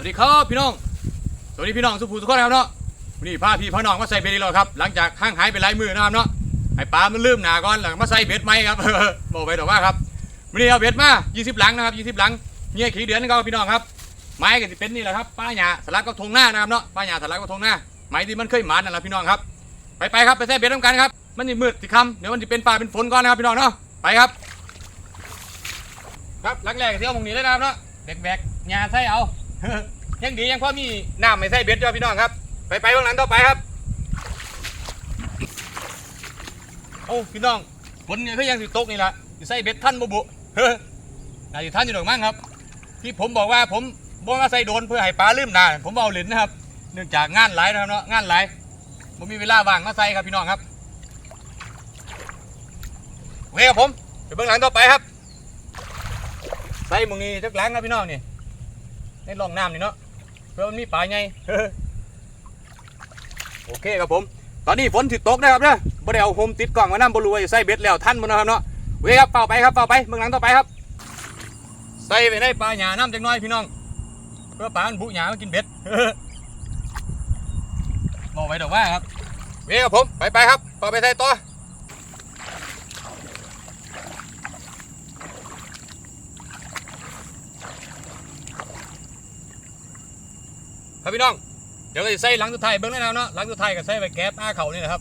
วัสดีครับพี่น้องสวัสดีพี่น้องสุภูทุกคนครับเนาะวันนี้พาพี่พ่อน้องมาใส่เบ็ดอีกแล้วครับ หลังจากห่างหายไปหลายมือนะครับเนาะให้ปลามันลืมหนาก่อนแล้วมาใส่เบ็ดไหมครับบอกไปดอกว่าครับวันนี้เอาเบ็ดมา 20 หลังนะครับ20 หลังเงี้ยขี้เดือนนะครับพี่น้องครับ ไม้ก็จะเป็นนี่แหละครับป้าหยาสลักก็ทงหน้านะครับเนาะป้าหยาสลักก็ทงหน้าไม้ที่มันเคยหมานนั่นแหละพี่น้องครับ ไปไปครับไปใส่เบ็ดน้ำกันครับ มันนี่มืดสิคำเดี๋ยวมันจะเป็นป่าเป็นฝนก่อนนะครับพี่น้องเนาะไปครับ ครับหลังแรกเที่ยวมงนี้เลยนะครับเนาะแบกแบกหยาใส่เอา ยังดียังพอมีน้ำไม่ใส่เบ็ดด้วยพี่น้องครับ ไปไปเบื้องหลังต่อไปครับโอ้พี่น้องฝนเนี่ยก็ยังสิตกนี่แหละอยู่ใส่เบ็ดท่านบุบุเฮ้ยน่าจะท่านอยู่ดอกมั้งครับ ที่ผมบอกว่าผมบอกว่าใส่โดนเพื่อให้ปลาลืมหนาผมเอาเหรียญนะครับ เนื่องจากงานหลายนะครับเนาะงานหลายผมมีเวลาว่างมาใส่ครับพี่น้องครับโอเคครับผมไปเบื้องหลังต่อไปครับ ใส่มึงนี่จักหลังครับพี่น้องนี่ ในร่องน้ำนี่เนาะเพื่อมันมีปลาไงโอเคครับผม ตอนนี้ฝนถิตกนะครับเนาะบ่ได้เอาโฮมติดกล่องมานั่งบรูไว่าจะใส่เบ็ดแล้วท่านบ่นะครับเนาะโอเคครับเป่าไปครับเป่าไปเมืองหลังต่อไปครับ ใส่ไปได้ปลาหยาน้ำจักหน้อยพี่น้อง เพื่อปลามันบุหยามากินเบ็ดบอกไว้ดอกว่าครับโอเคครับผมไปไปครับเป่าไปใส่ต่อ ครับพี่น้อง เดี๋ยวก็จะใส่หลังสุดท้ายเบิ้งแน่นอนเนาะหลังสุดท้ายก็ใส่ไปแก๊บอ้าเข่านี่แหละครับ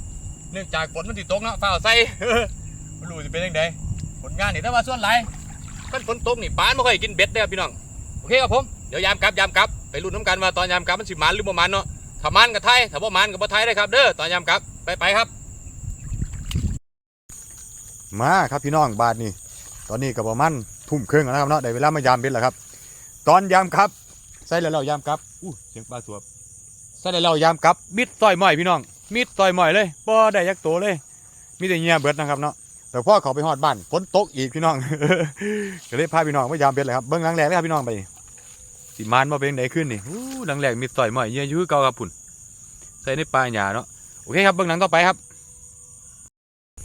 เนื่องจากฝนมันติดตกเนาะฝ้าวใส่ไม่รู้จะเป็นยังไงผลงานนี่แต่ว่าส่วนไรมันฝนตกนี่ปานไม่ค่อยกินเบ็ดเด้อพี่น้อง โอเคครับผม เดี๋ยวยามกลับยามกลับไปลุ้นน้ำกันว่าตอนยามกลับมันสิมันหรือบ่มันเนาะถ้ามันก็ไทยถ้าบ่มันก็บ่ไทยได้ครับเด้อตอนยามกลับไปไปครับ มาครับพี่น้องบาทนี่ตอนนี้ก็ประมาณทุ่มเครึ่องแล้วนะครับเนาะได้เวลามายามเบ็ดแล้วครับ ตอนยามครับ ใส่แล้วเรายามครับอู้เสียงปลาสวบใส่แล้วเรายามครับมิดต่อยหม่อยพี่น้อง มิดต่อยหม่อยเลยบ่ได้ยักโตเลยมีแต่เงียเบิดนะครับเนาะแต่พ่อเขาไปฮอดบ้านฝนตกอีกพี่น้องก็เลยพาพี่น้องมายามเบ็ดเลยครับเบิ้องหลังแรกเลยครับพี่น้องไปสิมานมาเป็นไดขึ้นนี่อู้หลังแรกมิดต่อยหม่อยเงียอยู่คือเก่าครับพุ่นใส่ในปลาหญ้าเนาะโอเคครับเบิ้องหลังต่อไปครับ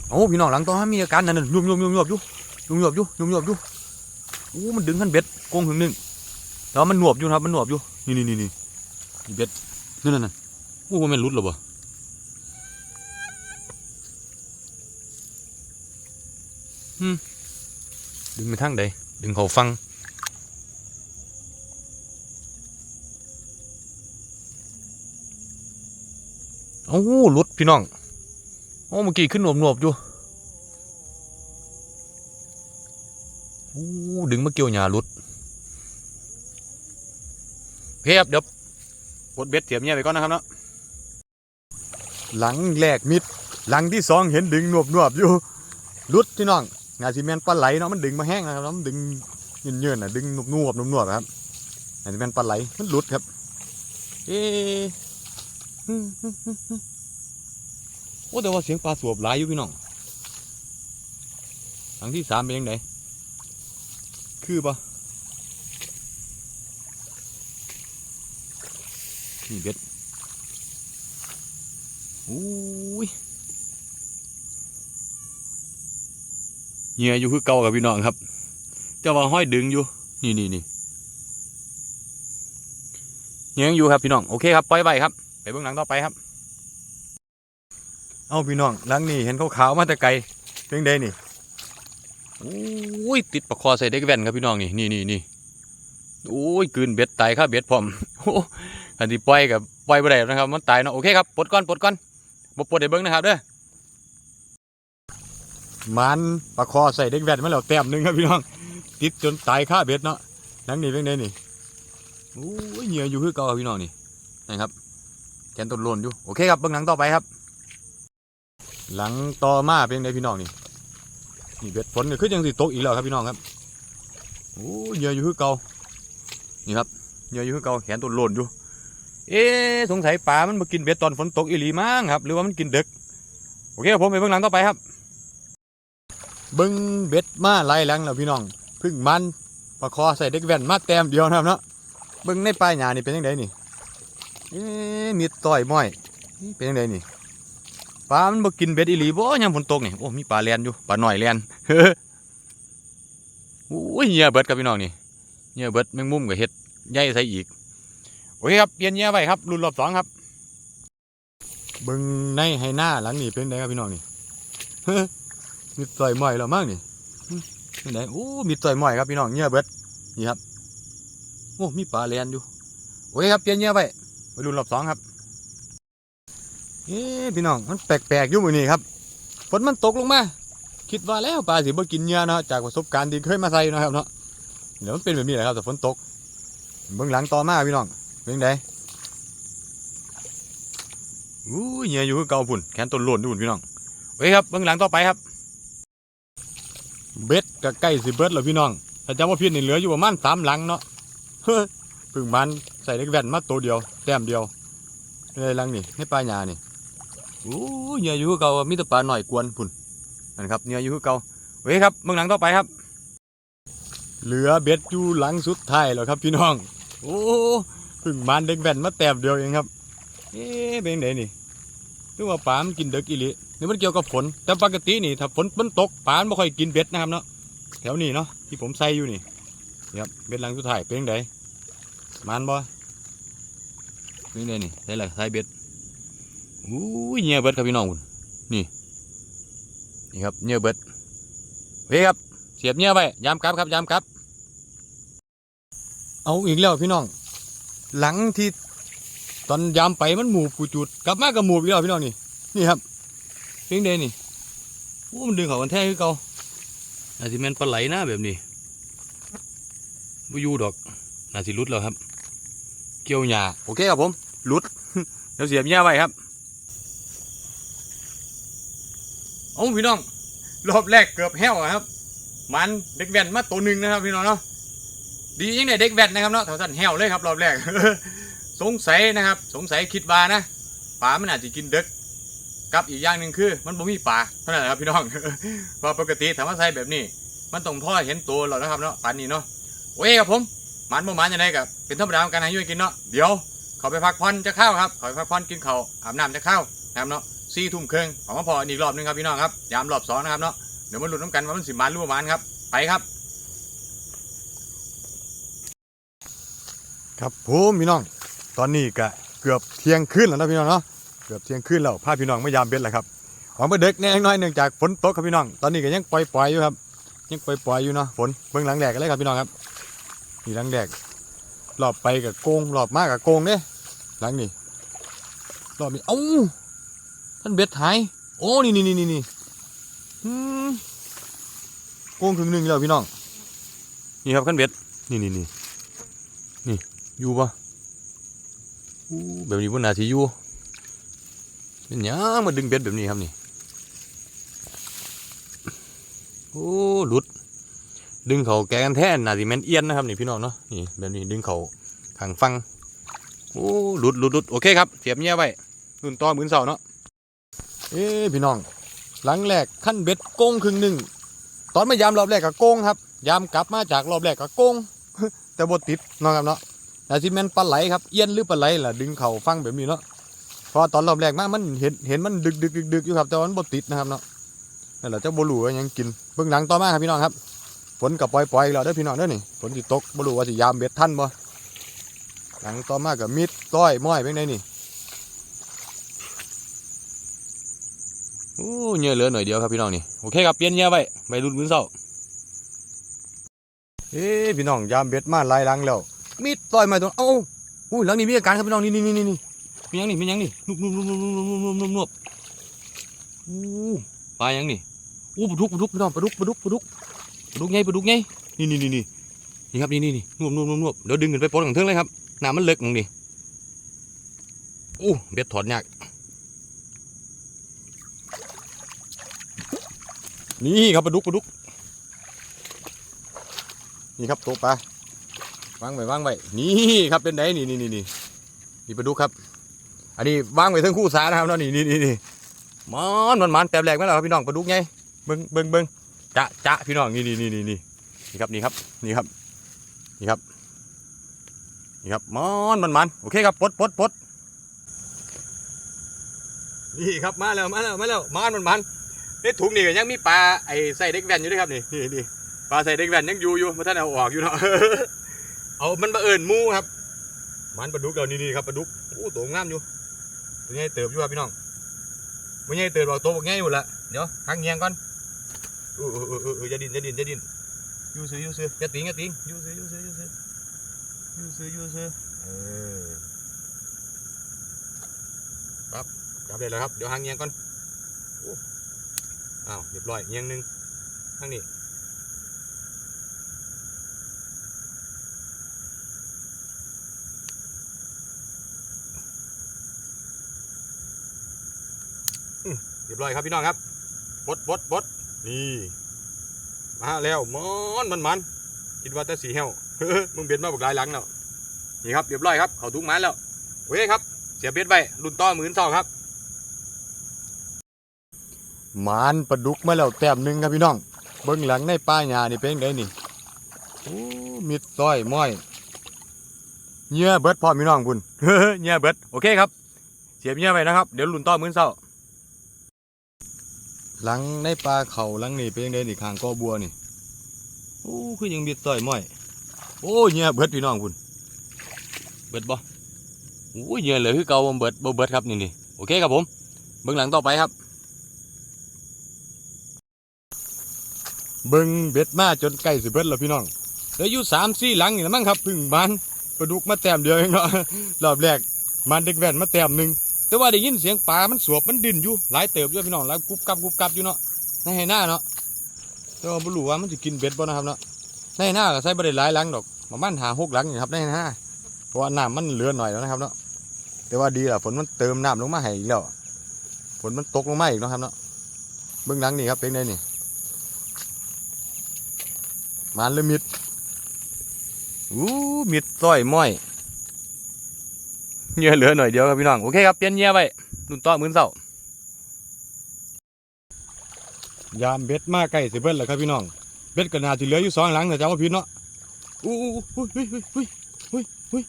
โอ้พี่น้องหลังตอนมีอาการนั่นนะยุ่มยุ่มยุ่มยุ่มอยู่ยุ่มยุ่มอยู่ยุ่มยุ่มอยู่โอ้มันดึงขั้นเบ็ดโกงถึงหนึ่ง แล้วมันหนวบอยู่นะครับ มันหนวบอยู่ นี่นี่นี่นี่นี่เบ็ดนั่นนั่นนั่นโอ้มันรุดหรอบ่ฮึดึงไปทางใดดึงเขาฟังโอ้หลุดพี่น้องโอ้เมื่อกี้ขึ้นหนวบหนวบอยู่โอ้ดึงมาเกี่ยวหญ้าหลุด เคครับเดี๋ยวปดเบ็ดเสียบเนี่ยไปก่อนนะครับเนาะหลังแรกมิด หลังที่สองเห็นดึงหนวบหนวบๆอยู่หลุดพี่น้องงาซีเมนปลาไหลเนาะมันดึงมาแห้งนะครับแล้วมันดึงเยื่นๆน่ะดึงหนวบหนวบๆหนวบครับงาซีเมนปลาไหลมันหลุดครับเอ๊ะโอ้แต่ว่าเสียงปลาสวบหลายอยู่พี่น้องครั้งที่สามเป็นยังไงคือปะ นี่เบ็ดโอ้ยเหยื่ออยู่คือเก่ากับพี่น้องครับแต่ว่าห้อยดึงอยู่ นี่นี่นี่เหยื่อยังอยู่ครับพี่น้อง โอเคครับปล่อยไว้ครับ ไปเบื้องหลังต่อไปครับ เอาพี่น้องหลังนี่เห็นเขาขาวมาแต่ไกลเพียงใดนี่โอ้ยติดปลาคอใส่เด็กแว่นครับพี่น้องนี่นี่นี่นี่โอ้ยกืนเบ็ดตายครับเบ็ดพร้อมโอ้ อันที่ปล่อยกับปล่อยไปได้นะครับ มันตายเนาะโอเคครับปลดก่อนปลดก่อนบ่ปลดได้เบิ้งนะครับเด้อมันปลาคอใส่เด็กแว่นมาแล้วแต้มหนึงครับพี่น้อง ติดจนตายค่าเบ็ดเนาะหลังนี่เพียงใดนี่โอ้ยเหงื่ออยู่คือเก่าครับพี่น้องนี่นะครับแกนต้นโลนอยู่โอเคครับเบิ้งหลังต่อไปครับ หลังต่อมาเป็นไงพี่น้องนี่นี่เบ็ดฝนก็คือยังสิตกอีกแล้วครับพี่น้องครับโอ้เหยื่ออยู่คือเก่านี่ครับเหยื่ออยู่คือเก่าแขนตัวโลนอยู่ เอ๊สงสัยปลามันมากินเบ็ดตอนฝนตกอีหลีมั้งครับ หรือว่ามันกินดึก โอเคผมไปเบื้องหลังต่อไปครับ เบิ้งเบ็ดมาไล่หลังแล้วพี่น้องพึ่งมันปลาคอใส่เด็กแว่นมาแต้มเดียวนะครับเนาะเบิ้งในปลายหญ้านี่เป็นยังไงนี่เอ๊มีต่อยม้อยนี่เป็นยังไงนี่ปลามันบ่กินเบ็ดอีหลีบ่ยามฝนตกนี่โอ้มีปลาแลนอยู่ปลาหน่อยแลนโอ้ยเหยื่อเบิดกับพี่น้องนี่เหยื่อเบิดแมงมุมกับเห็ดใหญ่ใส่อีก เคครับเปลี่ยนเหยื่อไว้ครับรุ่นรอบสองครับเบิ่งในให้หน้าหลังนี่เป็นไงครับพี่น้องนี่มีต่อยม่อยแล้วมั้งนี่เป็นไงโอ้มีต่อยม่อยครับพี่น้องเหยื่อเบิดนี่ครับโอ้มีปลาแลนอยู่โอเคครับเปลี่ยนเหยื่อไว้ไปรุ่นรอบสองครับเอ๊พี่น้องมันแปลกๆอยู่มือนี้ครับฝนมันตกลงมาคิดว่าแล้วปลาสิบ่กินเหยื่อเนาะจากประสบการณ์ที่เคยมาใส่นะครับเนาะเดี๋ยวมันเป็นแบบนี้แหละครับแต่ฝนตกเบื้องหลังต่อมาพี่น้อง เป็นไงอู้ยเหยื่ออยู่คือเก่าพุ่นแขนต้นโลนดูพุ่นพี่น้องโอเคครับเบื้องหลังต่อไปครับ เบ็ดก็ใกล้สิเบิดแล้วพี่น้องถ้าจำว่าพี่นี่เหลืออยู่ประมาณสามหลังเนาะเฮ้ยพึ่งมันใส่เล็กแว่นมาตัวเดียวแต้มเดียวเลยหลังนี่ให้ปลาหยานี่โอ้ยเหยื่ออยู่คือเก่ามีแต่ปลาหน่อยกวนพุ่นนั่นครับเหยื่ออยู่คือเก่าโอเคครับเบื้องหลังต่อไปครับ เหลือเบ็ดอยู่หลังสุดท้ายแล้วครับพี่น้อง โอ้ พึ่งมันเด็กแว่นมาแต้มเดียวเองครับ เอ๊ะเป็นไงนี่คือว่าปลามันกินเด็กอีหลีนี่มันเกี่ยวกับฝน แต่ปกตินี่ถ้าฝนมันตกปลามันไม่ค่อยกินเบ็ดนะครับเนาะ แถวนี้เนาะที่ผมใส่อยู่นี่ครับเบ็ดลังสุดท้ายเป็นไงมันบ่เป็นไงนี่ใส่ละใส่เบ็ดอู้ยเงียเบ็ดครับพี่น้องคุณนี่ นี่ครับเงียเบ็ดเฮ้ยครับเสียบเงียไปยามกลับครับยามกลับ เอาอีกแล้วพี่น้อง หลังที่ตอนยามไปมันหมูปูจุด กลับมากับหมูอีกแล้วพี่น้องนี่นี่ครับเพียงเดนี่โอ้มันดึงเขากันแท้คือเก่าอาจสิแม่นปลาไหลนะแบบนี้บ่อยู่ดอกน่าสิหลุดแล้วครับ เกี่ยวหญ้าโอเคครับผมหลุดเดี๋ยวเสียบหญ้าไว้ครับเอาพี่น้องรอบแรกเกือบแห้วครับ มันเด็กแว่นมาตัวหนึ่งนะครับพี่น้องเนาะ ดียังไงเด็กแวดนะครับเนาะแถวสั้นแหวเลยครับรอบแรก สงสัยนะครับ สงสัยคิดว่านะปลามันอาจจะกินเด็กกับอีกอย่างหนึ่งคือ มันบ่มีปลาเท่านั้นแหละครับพี่น้องเพราะปกติถามว่าใส่แบบนี้ มันต้องพ่อเห็นตัวเรานะครับเนาะปานนี้เนาะโอเคครับผมมันบ่มันยังไงกับเป็นธรรมดาของการห้อยุ่ยกินเนาะเดี๋ยวเขาไปพักผ่อนจะเข้าครับเขาไปพักผ่อนกินเขาอาบน้ำจะเข้านะครับเนาะสี่ทุ่มครึ่งขอมาพออีกรอบหนึงครับพี่น้องครับยามรอบสองนะครับเนาะเดี๋ยวมาลุ้นน้ำกันว่ามันสิมันรือบ่มันครับไปครับ ครับผมพี่น้อง ตอนนี้ก็เกือบเที่ยงคืนแล้วนะพี่น้องเนาะ เกือบเที่ยงคืนแล้วพาพี่น้องไมายามเบ็ดแล้วครับออกมาเด็กแน่น้อยเนื่องจากฝนตกครับพี่น้อง ตอนนี้ก็ยังปล่อยๆอยู่ครับ ยังปล่อยๆอยู่เนาะฝนเบื้องหลังแดกกันเลยครับพี่น้องครับนี่หลังแดกรอบไปกับโกงรอบมากกับโกงเด้หลังนี่รอบนี้เอ้าท่านเบ็ดหายโอ้นี่นี่นี่นี่นี่โกงครึ่งหนึ่งแล้วพี่น้อง นี่ครับขั้นเบ็ด นี่นี่นี่นี่ อยู่ปะอู้แบบนี้บนนาทีอยู่เป็นหยังมาดึงเบ็ดแบบนี้ครับนี่ โอ้หลุด ดึงเขาแกกันแท่นนาทีแมนเอียนนะครับนี่พี่น้องเนาะ นี่แบบนี้ดึงเขาขางฟัง โอ้หลุดหลุดหลุดโอเคครับเสียบเงี้ยไว้รุ่นต่อมือเสาเนาะ เอ้พี่น้อง หลังแรกขั้นเบ็ดโกงครึ่งหนึ่ง ตอนมายามรอบแรกก็โกงครับ ยามกลับมาจากรอบแรกก็โกงแต่บดติดนะครับเนาะ นาซีเมนปลาไหลครับเอี้ยนหรือปลาไหลล่ะดึงเข่าฟังแบบนี้เนาะเพอตอนรอบแรกมามันเห็นเห็นมันดึกดึกดึกดึกอยู่ครับแต่ว่ามันบ่ติดนะครับเนาะนั่นแหละเจ้าบลูยังกินเบื้องหลังต่อมาครับพี่น้องครับฝนกับปล่อยปล่อยแล้วเด้อพี่น้องเด้อนี่ฝนสิตกบลูว่าสิยามเบ็ดทันบ่หลังต่อมากับมิดต้อยม้อยเป็นไงนี่โอ้เหงื่อเหลือหน่อยเดียวครับพี่น้องนี่โอเคครับเปลี่ยนเหงื่อไว้ไปรุ่นมื้อเช้าเอ้พี่น้องยามเบ็ดมาหลายหลังแล้ว มีดต่อยมาตรงเอ้าอุ้ยหลังนี้มีอาการครับพี่น้องนี่นี่นี่นี่มียังนี่มียังนี่นุบนุบนุบนุบนุบนุบนุบนุบอู้ปลายังนี่อู้ปลาดุกปลาดุกพี่น้องปลาดุกปลาดุกปลาดุกปลาดุกไงปลาดุกไงนี่นี่นี่นี่นี่ครับนี่นี่นี่นุบนุบนุบนุบเดี๋ยวดึงขึ้นไปปลดของเทิงเลยครับน้ำมันเล็กมึงนี่อู้เบ็ดถอดยากนี่ครับปลาดุกปลาดุกนี่ครับตัวปลา วางไว้วางไว้นี่ครับเป็นไดนี่นี่นี่นี่นี่ปลาดุกครับ อันนี้วางไว้ทั้งคู่สานะครับเนาะนี่นี่นี่นี่มันมันมันแต้มแรกไหมล่ะครับพี่น้องปลาดุกไงเบิ้งเบิ้งเบิ้งจะจะพี่น้องนี่นี่นี่นี่นี่นี่ครับนี่ครับนี่ครับนี่ครับนี่ครับมันมันมันโอเคครับปดปดปดนี่ครับมาแล้วมาแล้วมาแล้วมันมันมันในถุงนี่ยังมีปลาไอ้ใส่เด็กแว่นอยู่ด้วยครับนี่นี่นี่ปลาใส่เด็กแว่นยังอยู่อยู่มาท่านเอาออกอยู่เนาะ เอามันมาเอิญมูครับ มันปลาดุกเดี๋ยวนี้ๆครับปลาดุกโอ้ตัวงามอยู่ตัวใหญ่เติบอยู่ครับพี่น้องไม่ใหญ่เติบเราตัวบักใหญ่อยู่ละเดี๋ยวหักเงียงก่อนเออเออเออเออย่าดินอย่าดินอย่าดินยูซื้อยูซื้ออย่าติงอย่าติงยูซื้อยูซื้อยูซื้อยูซื้อยูซื้อเออครับจับได้แล้วครับเดี๋ยวหักเงียงก่อนอ้าวเรียบร้อยเงียงหนึ่งทางนี้ เรียบร้อยครับพี่น้องครับบดบดบดนี่มาแล้วมอนมันมันคิดว่าแต่สีเหี่ยวมึงเบ็ดมาบอกลายหลังแล้วนี่ครับเรียบร้อยครับเขาทุกมันแล้วโอเคครับ เสียเบ็ดไปรุ่นต่อหมื่นสองครับมานปลาดุกมาแล้วแต้มหนึ่งครับพี่น้อง เบื้องหลังในป้าหญ้านี่เป็นไงนี่โอ้มิดต้อยม้อยเหงื่อเบิดพร้อพี่น้องบุญเหงื่อเบิดโอเคครับเสียบเหงื่อไปนะครับ เดี๋ยวรุ่นต่อหมื่นเศร้า หลังในปลาเขาหลังนี่เป็นยังไงนี่ขางกอบัวนี่โอ้คือยังมีต่อยม้อยโอ้เหี้ยเบิดพี่น้องคุณเบิดบ่โอ้ยเหี้ยเลือคือเก่าบ่เบิดบ่เบิดครับนี่นี่โอเคครับผมเบิ่งหลังต่อไปครับ เบิ่งเบ็ดมาจนใกล้สิเบิดแล้วพี่น้องเหลืออยู่สามสี่หลังนี่ละมั้งครับพึ่งบานปลาดุกมาแต้มเดียวเองเนาะรอบแรกมันเด็กแว่นมาแต้มหนึ่ง แต่ว่าได้ยินเสียงปลา มันสวบ มันดิ้นอยู่ หลายเติบด้วยพี่น้องหลายกุบกับกุบกับอยู่เนาะ ในให้หน้าเนาะ แต่ว่าบ่รู้ว่ามันจะกินเบ็ดบ่นะครับเนาะ ในให้หน้าก็ใส่บ่ได้หลายหลังดอกประมาณหาหกหลังนี่ครับในห้หน้าเพราะว่าน้ำมันเหลือหน่อยแล้วนะครับเนาะ แต่ว่าดีละฝนมันเติมน้ำลงมาให้อีกแล้ว ฝนมันตกลงมาอีกนะครับเนาะ เบื้องหลังนี่ครับเป็นไงนี่มันเลยมิดอู้มิดต้อยม้อย เงื่อเหลือหน่อยเดียวครับพี่น้องโอเคครับเปลี่ยนเงื่อไปรุ่นต่อมื่นเศร้ายามเบ็ดมาใกล้สิเบิดแล้วครับพี่น้องเบ็ดก็น่าจะเหลืออยู่สองหลังแต่จะว่าผิดเนาะอู้อู้อู้เฮ้ยเฮ้ยเฮ้ยเฮ้ยเฮ้ย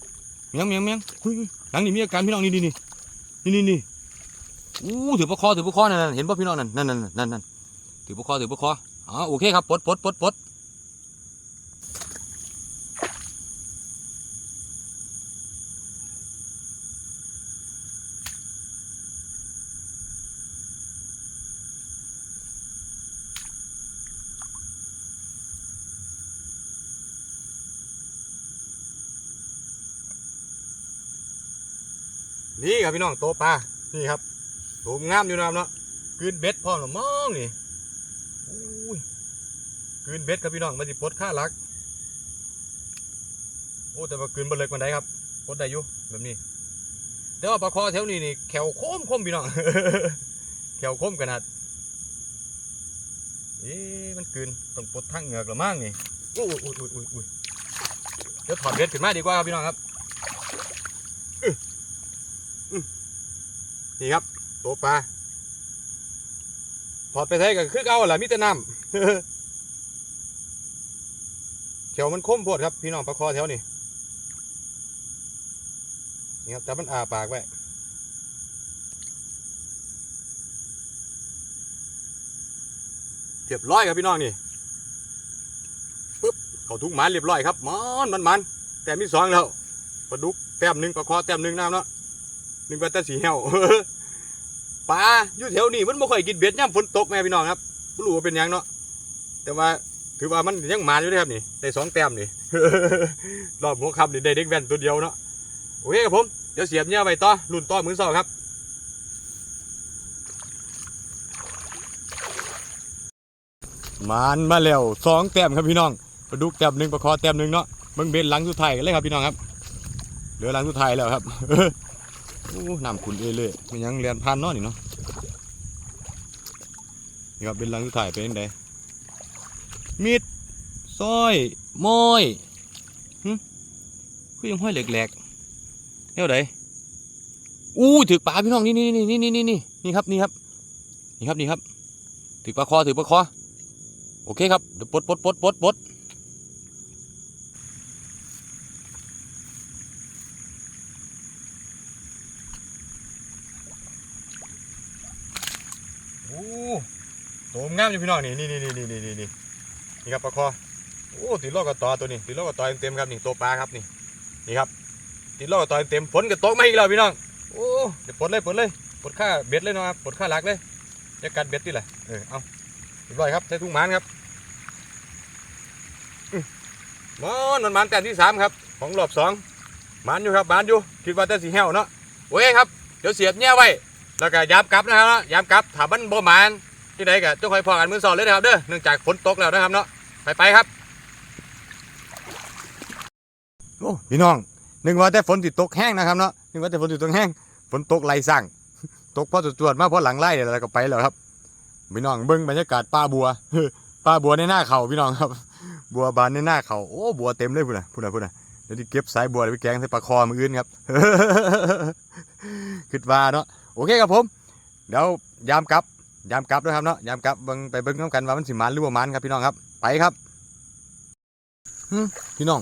เมียงเมียงเมียงเฮ้ยหลังนี้มีอาการพี่น้องนี่นี่นี่นี่นี่นี่อู้ถือปลาคอถือปลาคอนั่นนั่นเห็นป่ะพี่น้องนั่นนั่นนั่นนั่นถือปลาคอถือปลาคออ๋อโอเคครับปลดปลดปลดปลด นี่ครับพี่น้องโตปลานี่ครับโตงามอยู่นะครับเนาะกืนเบ็ดพร้อมหรือมองนี่อุ้ยกลืนเบ็ดครับพี่น้องมันสิปลดค่าหลักโอ้แต่ว่ากืนบนเล็กมันได้ครับปลดได้อยู่แบบนี้แต่ว่าปลาคอแถวนี้นี่แขวโค้มคมพี่น้องแขวโค้มขนาดเอ๊ะมันกืนต้องปลดทั้งเหงือกหรือมั่งนี่อุ้ยอุ้ยอุ้ยอุ้ยอุ้ยเดี๋ยวถอดเบ็ดขึ้นมาดีกว่าครับพี่น้องครับ นี่ครับตัวปลาถอดไปใช้ก็คือเอาแหละมิต่น้ำแถวมันคมโพดครับ พี่น้องปลาคอแถวนี้นี่ครับจับมันอาปากไว้เรียบร้อยครับพี่น้องนี่ปึ๊บเขาทุกหมันเรียบร้อยครับมันมันมันแต่มีสองแล้วปลาดุกแต้มหนึ่งปลาคอแต้มหนึ่งน้ำเนาะ นึกว่าแต่สีเหี่ยวปลาอยู่แถวนี้มันบ่ค่อยกินเบ็ดย่ำฝนตกแม่พี่น้องครับบ่รู้ว่าเป็นยังเนาะแต่ว่าถือว่ามันยังมาอยู่เด้อครับนี่ได้สองแต้มนี่รอบหัวคำนี่ได้เด็กแว่นตัวเดียวเนาะโอเคครับผมเดี๋ยวเสียบเนี่ยไปต่อรุ่นต่อมือสองครับมานมาแล้วสองแต้มครับพี่น้องปลาดุกแต้มหนึ่งปลาคอแต้มหนึ่งเนาะเบิ่งเบ็ดหลังสุดท้ายกันเลยครับพี่น้องครับเหลือหลังสุดท้ายแล้วครับ โอ้น้ำขุนเอเลยมันยังเรียนผ่านเนาะนี่เนาะนี่ครับเป็นหลังสุดท้ายเป็นยังไงมิดซอยมอยหึคือยังห้อยแหลกๆเท่าไหร่อู้ถือปลาพี่น้องนี่นี่นี่นี่นี่นี่นี่นี่ครับนี่ครับนี่ครับนี่ครับถือปลาคอถือปลาคอโอเคครับเดี๋ยวปลดปลดปลดปลดปลด โอ้ตัว งามอยู่พี่น้องนี่นี่นี่นี่นี่นี่นี่นี่ครับปลาคอโอ้ติดลอกกับตอตัวนี้ติดลอกกับตอเต็มครับนี่ตัวปลาครับนี่นี่ครับติดล้อต่อเต็มฝนก็ตกไมาอีกแล้วพี่น้องโอ้เดี๋ยวปลดเลยปลดเลยปลดค่าเบ็ดเลยนะครับปลดค่าหลักเลยจะกัดเบ็ดที่ไหละเออเอาเรียบร้อยครับใช้ถุงมันครับมอมันมันมันแต่ที่สามครับ ของรอบสองมันอยู่ครับมันอยู่คิดว่าจะสีแห้วเนาะโอเคครับเดี๋ยวเสียบเนี่ยไว้แล้วก็ย้ำกลับนะครับย้ำกลับถ้ามันบ่มัน ที่ใดก็ต้องคอยพอกันมือสองเลยนะครับเด้อเนื่องจากฝนตกแล้วนะครับเนาะไปไปครับโอ้พี่น้องนึกว่าแต่ฝนติดตกแห้งนะครับเนาะนึกว่าแต่ฝนติดตกแห้งฝนตกไหลสั่งตกพอจวดมาพอหลังไล่แล้วก็ไปแล้วครับพี่น้องเบิ้งบรรยากาศป่าบัวป่าบัวในหน้าเขาพี่น้องครับ บัวบานในหน้าเขาโอ้บัวเต็มเลยพุ่นนะพุ่นนะพุ่นน่ะเดี๋ยวที่เก็บสายบัวไปแกงใส่ปลาคอมืออื่นครับคิดว่าเนาะโอเคครับผมเดี๋ยวยามกลับ ยามกลับนะครับเนาะยามกลับเบิ่งไปเบิ่งน้ำกันว่ามันสิมันหรือบ่ามันครับพี่น้องครับ ไปครับพี่น้อง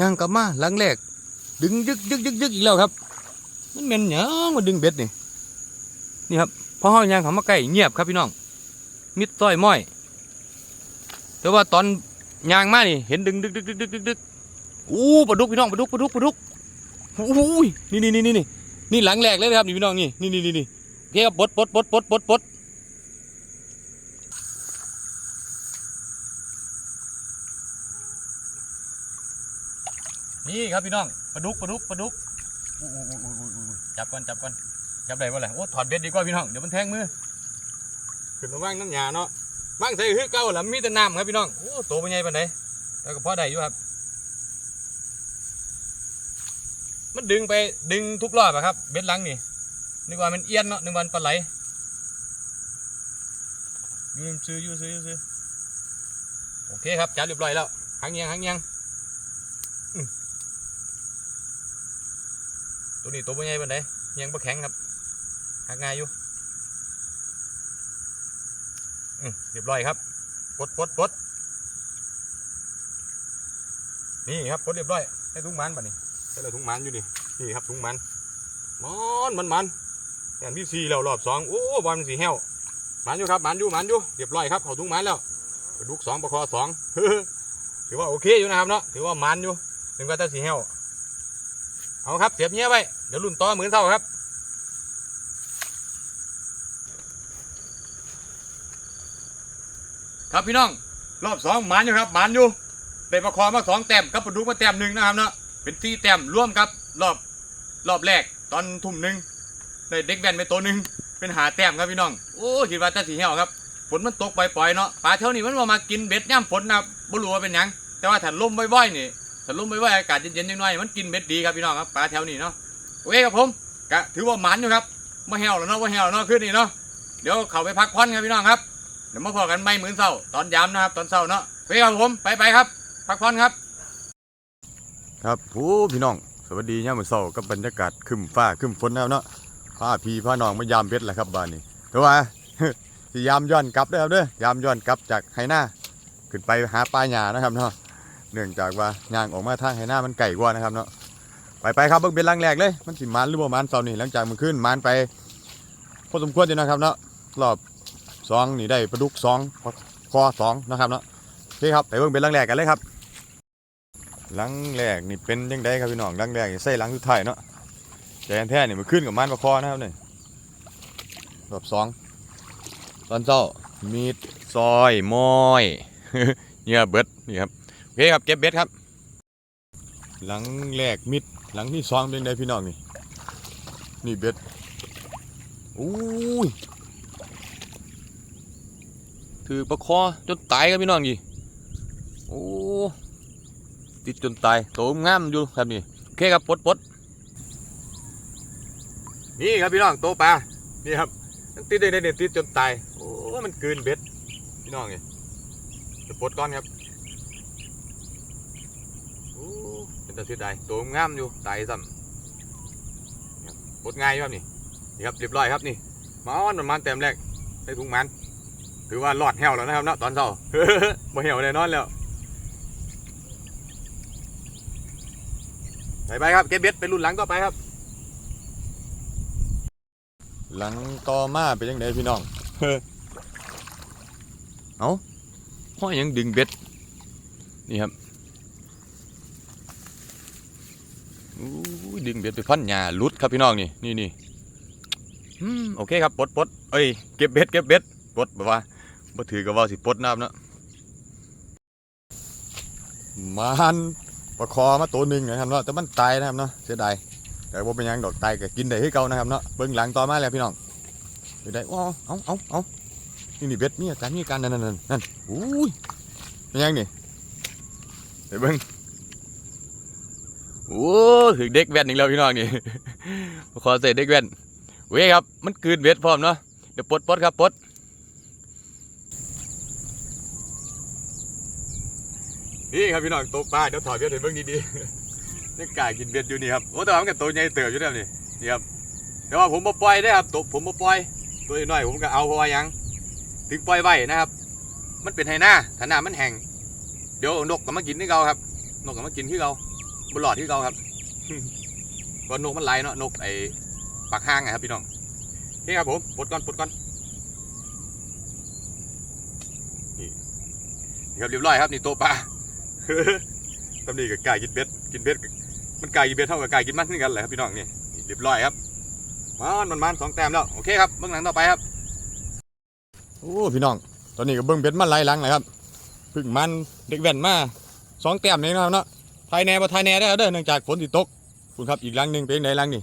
ย่างกลับมาหลังแรก ดึงยึกยึกยึกยึกอีกแล้วครับ มันเป็นหยังมาดึงเบ็ดนี่นี่ครับพอเฮาย่างเขามาใกล้เงียบครับพี่น้อง มิดต้อยม้อยแต่ว่าตอนยางมานี่เห็นดึงดึกดึกดึกดึกดึกดึกอู้ปลาดุกพี่น้องปลาดุกปลาดุกปลาดุกโอ้ยนี่นี่นี่นี่นี่นี่หลังแรกเลยครับนี่พี่น้องนี่นี่นี่นี่ เคครับปลดปลดปลดปลดปลดปลดนี่ครับพี่น้องปลาดุกปลาดุกปลาดุกจับก่อนจับก่อนจับได้บ่ล่ะโอ้ถอดเบ็ดดีกว่าพี่น้องเดี๋ยวมันแทงมือขึ้นมาว่างน้ำหยาเนาะว่างใส่คือเก่าแล้วมีแต่น้ำครับพี่น้องโอ้โตเป็นไงปานใดแล้วก็พอได้อยู่ครับ มันดึงไปดึงทุกรอบอะครับ เบ็ดลังนี่ นึกว่ามันเอียนเนาะนึกว่ามันปลาไหลยูซื้อยูซื้อยูซื้อโอเคครับจัดเรียบร้อยแล้วหางเงียงหางเงียงตัวนี้ตัวเป็นไงบันไดเงียงปลาแข็งครับหักง่ายอยู่อเรียบร้อยครับปดปดปดนี่ครับปดเรียบร้อยให้ทุกมันบัดนี้ใส่เลยถุงมันอยู่นี่นี่ครับถุงมันมันมันมัน แต่ที่สี่แล้วรอบสองโอ้บอลมันสีแห้วมันอยู่ครับมันอยู่มันอยู่เรียบร้อยครับเขาถุงมันแล้วกระดูกสองประคอสองถือว่าโอเคอยู่นะครับเนาะถือว่ามันอยู่ถึงว่าแต่สีแห้วเอาครับเสียบเงี้ยไว้เดี๋ยวรุ่นต่อเหมือนเท่าครับครับพี่น้องรอบสองมันอยู่ครับมันอยู่ได้ประคอมาสองแต้มกับประดุกมาแต้มหนึ่งนะครับเนาะเป็นตีแต้มร่วมครับรอบรอบแรกตอนทุ่มหนึ่ง ได้เด็กแว่นไปตัวหนึ่งเป็นหาแต้มครับพี่น้องโอ้คิดว่าจะสีเหี่ยวครับฝนมันตกปล่อยๆเนาะปลาเท่านี้มันมามากินเบ็ดย่ำฝนนะครับบ่รู้ว่าเป็นหยังแต่ว่าถ้าลมบ่อยๆนี่ถ้าลมบ่อยๆอากาศเย็นๆนิดหน่อยมันกินเบ็ดดีครับพี่น้องครับปลาแถวนี้เนาะโอเคครับผมก็ถือว่าหมันอยู่ครับมาแห้วแล้วเนาะมาแห้วแล้วเนาะขึ้นนี่เนาะเดี๋ยวเขาไปพักผ่อนครับพี่น้องครับเดี๋ยวมาพอกันไม่เหมือนเศร้าตอนยามนะครับ ตอนเศร้าเนาะโอเคครับผมไปไปๆครับ พักผ่อนครับ ครับโอ้พี่น้อง สวัสดีเนี่ยามมื้อเช้ากับบรรยากาศคึมฟ้าคึมฝนนะครับเนาะ พาพี่พาน้องมายามเพชรแหละครับบ้านนี้แต่ว่าสิยามย้อนกลับด้อครับเด้อยามย้อนกลับจากไหหน้าขึ้นไปหาปลาหญ้านะครับเนาะเนื่องจากว่าย่างออกมาทางไหหน้ามันไก่กว่านะครับเนาะไปไปครับเบิ่งเป็นลังแรกเลยมันสิมันหรือบ่มันเสานี้หลังจากมันขึ้นมันไปพอสมควรอยู่นะครับเนาะรอบสองนี่ได้ปลาดุกสองคอสองนะครับเนาะโอเคครับไปเบิ่งเป็นลังแรกกันเลยครับลังแรกนี่เป็นยังไงครับพี่น้องลังแรกใส่ลังสุดท้ายเนาะ แต่อันแท้นี่มันขึ้นกับมันประคอนะครับนี่รอบสองตอนเจ้ามีดซอยมอยเนี่ยเบิดนี่ครับโอเคครับเก็บเบ็ดครับ หลังแรกมิดหลังที่สองเป็นไงพี่น้องนี่นี่เบ็ดอุ้ยถือประคอจนตายครับพี่น้องยี่โอ้ติดจนตายโตงามอยู่ครับนี่โอเคครับปดปด นี่ครับพี่น้องโตปลานี่ครับติดได้เนี่ยติดจนตายโอ้มันกลืนเบ็ดพี่น้องไงจะปลดก้อนครับโอ้เป็นตาเสียดายโตงามอยู่ตายซ้ำนี่ครับปลดง่ายครับนี่นี่ครับเรียบร้อยครับนี่มาอ้อนมันมันเต็มแรกได้ถุงมันถือว่ารอดแหวแล้วนะครับเนาะตอนเช้าบ่แหวแน่นอนแล้วไปไปครับเก็บเบ็ดไปรุ่นหลังต่อไปครับ หลังต่อมาเป็นยังไงพี่น้อง เอาพ่อยังดึงเบ็ด นี่ครับอู้ยดึงเบ็ดไปพันหญ้าหลุดครับพี่น้องนี่นี่นี่อืมโอเคครับปลดปลดเอ้ยเก็บเบ็ดเก็บเบ็ดปลดแบบว่าบ่ถือกับว่าสิปลดน้ำเนาะมันประคอมาตัวหนึ่งนะครับเนาะแต่มันตายนะครับเนาะเสียดาย แต่ว่าเป็นยังดอกตายก็กินได้ให้เก่านะครับเนาะเบิ่งหลังต่อมาแล้วพี่น้องเดี๋ยวได้ว้าวเอาเอาเอานี่นี่เบ็ดมีอาการมีอาการนั่นนั่นนั่นนั่นอุ้ยเป็นยังนี่เดี๋ยวเบิ่งโอ้ถึงเด็กแว่นอีกแล้วพี่น้องนี่ขอเสร็จเด็กแว่นเว้ยครับมันกืนเบ็ดพร้อมเนาะเดี๋ยวปลดปลดครับปลดนี่ครับพี่น้องตกปลาเดี๋ยวถอดเบ็ดให้เบิ่งดีๆ นี่กายกินเบ็ดอยู่นี่ครับโอ้แต่ว่ามันก็ตัวใหญ่เติบอยู่แล้วนี่นี่ครับแต่ว่าผมมาปล่อยได้ครับตัวผมมาปล่อยตัวน้อยผมก็เอาเพราะว่ายังถึงปล่อยไว้นะครับ มันเป็นไฮหน้าถ้าหน้ามันแห้งเดี๋ยวนกก็มากินที่เราครับ นกก็มากินที่เราบนหลอดที่เราครับก็นกมันไหลเนาะนกไอ้ปากห้างไงครับพี่น้องนี่ครับผมปลดก่อนปลดก่อนนี่ครับเรียบร้อยครับนี่โตวปลาตำนี้กับกายกินเบ็ดกินเบ็ด มันกายกิเบ็ดเท่ากับกายกินมันนี่กันแหละครับพี่น้องนี่เรียบร้อยครับมันมันมันสองแต้มแล้วโอเคครับเบื้องหลังต่อไปครับโอ้พี่น้อง ตอนนี้ก็เบื้องเบ็ดมันไหลหลังเลยครับพึ่งมันเด็กแว่นมาสองแต้มนี่นะครับเนาะไทยแน่บ่ไทยแน่ได้อเด้อเนื่องจากฝนสิตกคุณครับอีกหลังหนึ่งเป็นไหนหลังนี่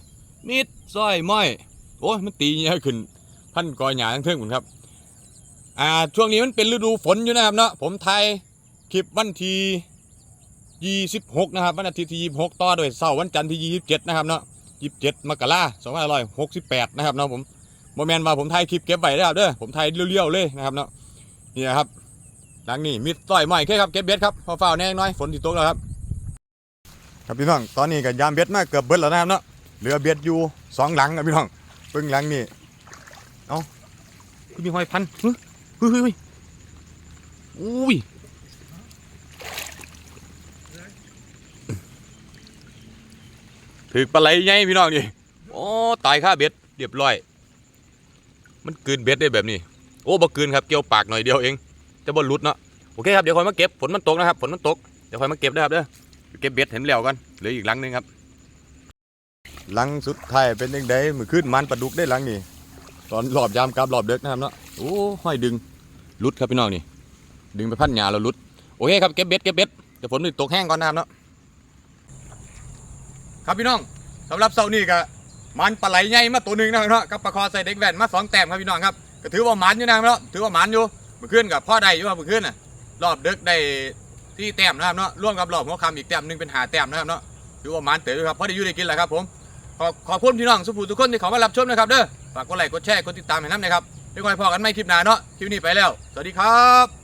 นิดซอยม้อยโอ้ยมันตีเงี้ยขึ้นพันกอยหยาทั้งเทิงคุณครับอ่าช่วงนี้มันเป็นฤดูฝนอยู่นะครับเนาะผมไทยคลิปวันที่ 26 นะครับวันอาทิตย์ที่ 26 ต่อโดยเสาร์วันจันทร์ที่ 27 นะครับเนาะ 27 มกราคม2568 นะครับเนาะผมโมแมนว่าผมไทยคลิปเก็บไว้นะครับเด้อผมไทยเรียวๆเลยนะครับเนาะนี่นะครับหลังนี้มิดซอยม้อยแค่ครับเก็บเบ็ดครับพอเฝ้าแน่น้อยฝนสิตกแล้วครับครับพี่น้องตอนนี้ก็ยามเบ็ดมากเกือบเบิดแล้วนะครับเนาะเหลือเบ็ดอยู่สองหลังครับพี่น้องเพิ่งหลังนี่เอ้าคือมีหอยพันฮ้ยเฮ้ยเฮ้ยเฮ้ยอุ้ย ถือปลาไหลไงพี่น้องนี่โอ้ตายค่าเบ็ดเรียบร้อย มันกลืนเบ็ดได้แบบนี้ โอ้บ่กลืนครับเกี่ยวปากหน่อยเดียวเองจะบ่หลุดเนาะโอเคครับเดี๋ยวคอยมาเก็บฝนมันตกนะครับฝนมันตกเดี๋ยวคอยมาเก็บนะครับเด้อเก็บเบ็ดเห็นแล้วกันเหลืออีกลังหนึงครับลังสุดท้ายเป็นยังไงมือขึ้นมันปลาดุกได้ลังนี่ตอนรอบยามกลับรอบเด็กนะครับเนาะโอ้ห้อยดึงหลุดครับพี่น้องนี่ดึงไปพันหยาแล้วหลุดโอเคครับเก็บเบ็ดเก็บเบ็ดเดี๋ยวฝนมันตกแห้งก่อนนะครับเนาะ ครับพี่น้องสำหรับเสาร์นี้ก็มันปลาไหลใหญ่มาตัวหนึ่งนะครับเนาะกับปลาคอใส่เด็กแว่นมาสองแต้มครับพี่น้องครับก็ถือว่ามันอยู่นะครับเนาะถือว่ามันอยู่เมื่อคืนกับพ่อได้อยู่ครับเมื่อคืนน่ะรอบเด็กได้ที่แต้มนะครับเนาะร่วมกับรอบหัวคำอีกแต้มหนึ่งเป็นหาแต้มนะครับเนาะถือว่ามันเต๋อครับพราะได้อยู่ได้กินแหละครับผมขอขอบคุณพี่น้องสุภูทุกคนที่เขามารับชมนะครับเด้อฝากกดไลค์กดแชร์กดติดตามให้น้ำนะครับเดี๋ยวไว้พอกันไม่คลิปหน้าเนาะคลิปนี้ไปแล้ว สวัสดีครับ